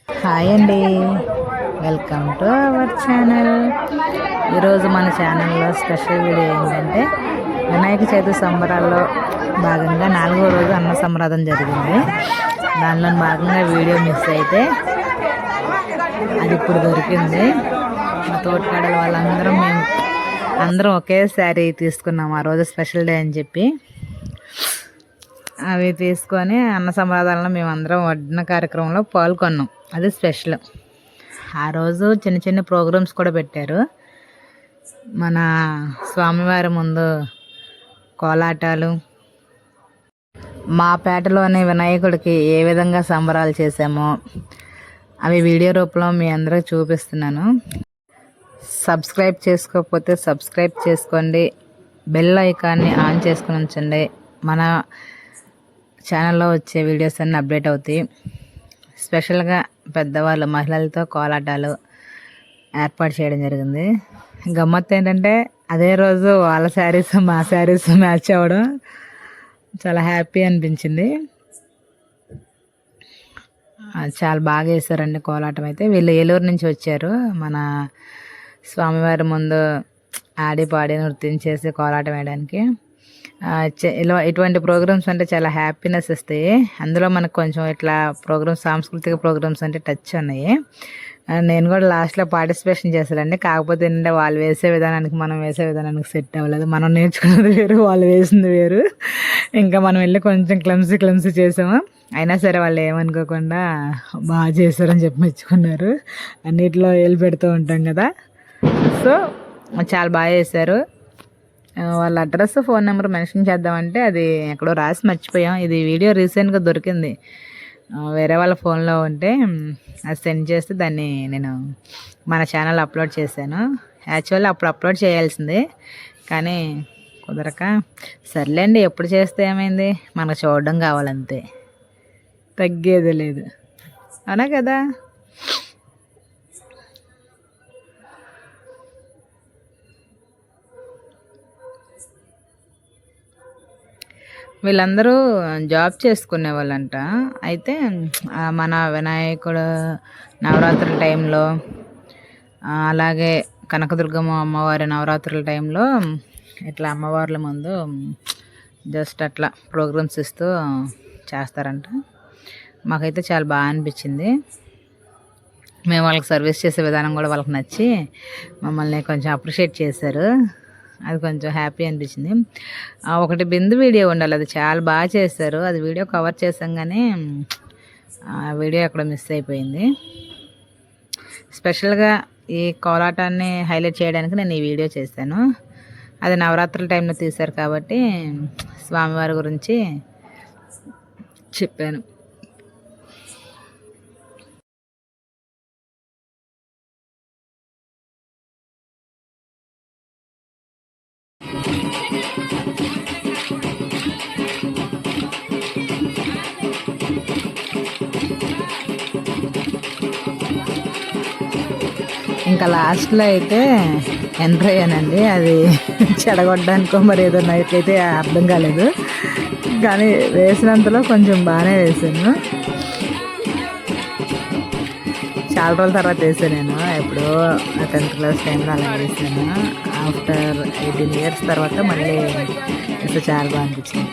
Hi అండి. Welcome to our channel. ఈరోజు మన ఛానల్లో స్పెషల్ వీడియో ఏంటంటే వినాయక చవితి సంబరాల్లో భాగంగా నాలుగో రోజు అన్న సంబరాధం జరిగింది. దానిలో భాగంగా వీడియో మిస్ అయితే అది ఇప్పుడు దొరికింది. మా తోటకాడల వాళ్ళందరం మేము అందరం ఒకేసారి తీసుకున్నాం ఆ రోజు స్పెషల్ డే అని చెప్పి. అవి తీసుకొని అన్న సంప్రదాయాలను మేమందరం వడ్డన కార్యక్రమంలో పాల్గొన్నాం. అది స్పెషల్. ఆ రోజు చిన్న చిన్న ప్రోగ్రామ్స్ కూడా పెట్టారు. మన స్వామివారి ముందు కోలాటాలు మా పేటలోని వినాయకుడికి ఏ విధంగా సంబరాలు చేసామో అవి వీడియో రూపంలో మీ అందరికి చూపిస్తున్నాను. సబ్స్క్రైబ్ చేసుకోకపోతే సబ్స్క్రైబ్ చేసుకోండి. బెల్ ఐకాన్ని ఆన్ చేసుకుని ఉంచండి. మన ఛానల్లో వచ్చే వీడియోస్ అన్నీ అప్డేట్ అవుతాయి. స్పెషల్గా పెద్దవాళ్ళు మహిళలతో కోలాటాలు ఏర్పాటు చేయడం జరిగింది. గమ్మత్తు ఏంటంటే అదే రోజు వాళ్ళ శారీస్ మా శారీస్ మ్యాచ్ అవ్వడం చాలా హ్యాపీ అనిపించింది. చాలా బాగా వేశారండి కోలాటం అయితే. వీళ్ళు ఏలూరు నుంచి వచ్చారు. మన స్వామివారి ముందు ఆడి పాడి నృత్యం చేసి కోలాటం వేయడానికి. ఇలా ఇటువంటి ప్రోగ్రామ్స్ అంటే చాలా హ్యాపీనెస్ ఇస్తాయి. అందులో మనకు కొంచెం ఇట్లా ప్రోగ్రామ్స్ సాంస్కృతిక ప్రోగ్రామ్స్ అంటే టచ్ ఉన్నాయి. నేను కూడా లాస్ట్లో పార్టిసిపేషన్ చేశానండి. కాకపోతే ఏంటంటే వాళ్ళు వేసే విధానానికి మనం వేసే విధానానికి సెట్ అవ్వలేదు. మనం నేర్చుకున్నది వేరు వాళ్ళు వేసింది వేరు. ఇంకా మనం వెళ్ళి కొంచెం క్లమ్సీ క్లమ్సీ చేసాము. అయినా సరే వాళ్ళు ఏమనుకోకుండా బాగా చేశారని చెప్పి మెచ్చుకున్నారు. అన్నిట్లో వేలు పెడుతూ ఉంటాం కదా. సో చాలా బాగా చేశారు. వాళ్ళ అడ్రస్ ఫోన్ నెంబర్ మెన్షన్ చేద్దామంటే అది ఎక్కడో రాసి మర్చిపోయాం. ఇది వీడియో రీసెంట్గా దొరికింది. వేరే వాళ్ళ ఫోన్లో ఉంటే అది సెండ్ చేస్తే దాన్ని నేను మన ఛానల్ అప్లోడ్ చేశాను. యాక్చువల్లీ అప్పుడు అప్లోడ్ చేయాల్సింది కానీ కుదరక. సర్లేండి ఎప్పుడు చేస్తే ఏమైంది? మనకు చూడడం కావాలంతే. తగ్గేది లేదు. అవునా కదా? వీళ్ళందరూ జాబ్ చేసుకునే వాళ్ళంట. అయితే మన వినాయకుడు నవరాత్రుల టైంలో అలాగే కనకదుర్గమ్మ అమ్మవారి నవరాత్రుల టైంలో ఇట్లా అమ్మవార్ల ముందు జస్ట్ అట్లా ప్రోగ్రామ్స్ ఇస్తూ చేస్తారంట. మాకైతే చాలా బాగా అనిపించింది. మేము వాళ్ళకి సర్వీస్ చేసే విధానం కూడా వాళ్ళకి నచ్చి మమ్మల్ని కొంచెం అప్రిషియేట్ చేశారు. అది కొంచెం హ్యాపీ అనిపించింది. ఒకటి బిందు వీడియో ఉండాలి. అది చాలా బాగా చేశారు అది వీడియో కవర్ చేసాం వీడియో అక్కడ మిస్ అయిపోయింది. స్పెషల్గా ఈ కోలాటాన్ని హైలైట్ చేయడానికి నేను ఈ వీడియో చేశాను అది నవరాత్రుల టైంలో తీశారు కాబట్టి స్వామివారి గురించి చెప్పాను. ఇంకా లాస్ట్లో అయితే ఎంటర్ అయ్యానండి అది చెడగొట్టడానికో మరి ఏదో నైట్ అయితే అర్థం కాలేదు. కానీ వేసినంతలో కొంచెం బాగానే వేసాను. చాలా రోజుల తర్వాత వేసాను నేను. ఎప్పుడో టెన్త్ క్లాస్ టైంలో అలా వేసాను. ఆఫ్టర్ ఎయిటీన్ ఇయర్స్ తర్వాత మళ్ళీ చాలా బాగా అనిపించింది.